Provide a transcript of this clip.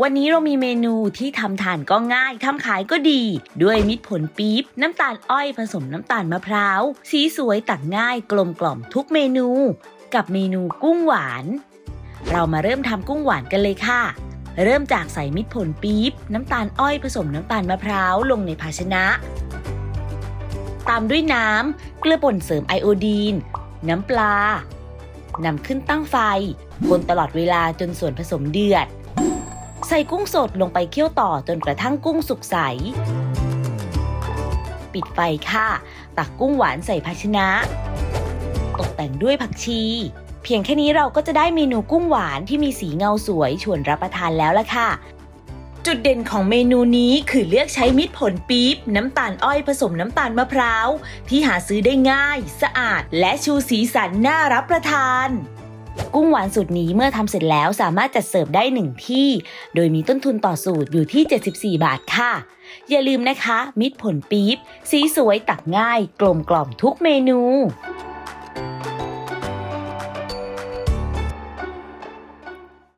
วันนี้เรามีเมนูที่ทำทานก็ง่ายทำขายก็ดี ด้วยมิตรผลปี๊บ น้ำตาลอ้อยผสมน้ำตาลมะพร้าว สีสวยตักง่ายกลมกล่อมทุกเมนู กับเมนูกุ้งหวาน เรามาเริ่มทำกุ้งหวานกันเลยค่ะ เริ่มจากใส่มิตรผลปี๊บ น้ำตาลอ้อยผสมน้ำตาลมะพร้าวลงในภาชนะ ตามด้วยน้ำเกลือป่นเสริมไอโอดีน น้ำปลานำขึ้นตั้งไฟ คนตลอดเวลาจนส่วนผสมเดือด ใส่กุ้งสดลงไปเคี่ยวต่อจนกระทั่งกุ้งสุกใส ปิดไฟค่ะ ตักกุ้งหวานใส่ภาชนะ ตกแต่งด้วยผักชี เพียงแค่นี้เราก็จะได้เมนูกุ้งหวานที่มีสีเงาสวยชวนรับประทานแล้วล่ะค่ะจุดเด่นของเมนูนี้คือเลือกใช้มิตรผลปี๊บ น้ำตาลอ้อยผสมน้ำตาลมะพร้าว ที่หาซื้อได้ง่าย สะอาด และชูสีสันน่ารับประทาน กุ้งหวานสูตรนี้เมื่อทำเสร็จแล้วสามารถจัดเสิร์ฟได้หนึ่งที่ โดยมีต้นทุนต่อสูตรอยู่ที่ 74 บาทค่ะ อย่าลืมนะคะ มิตรผลปี๊บ สีสวยตักง่าย กลมกล่อมทุกเมนู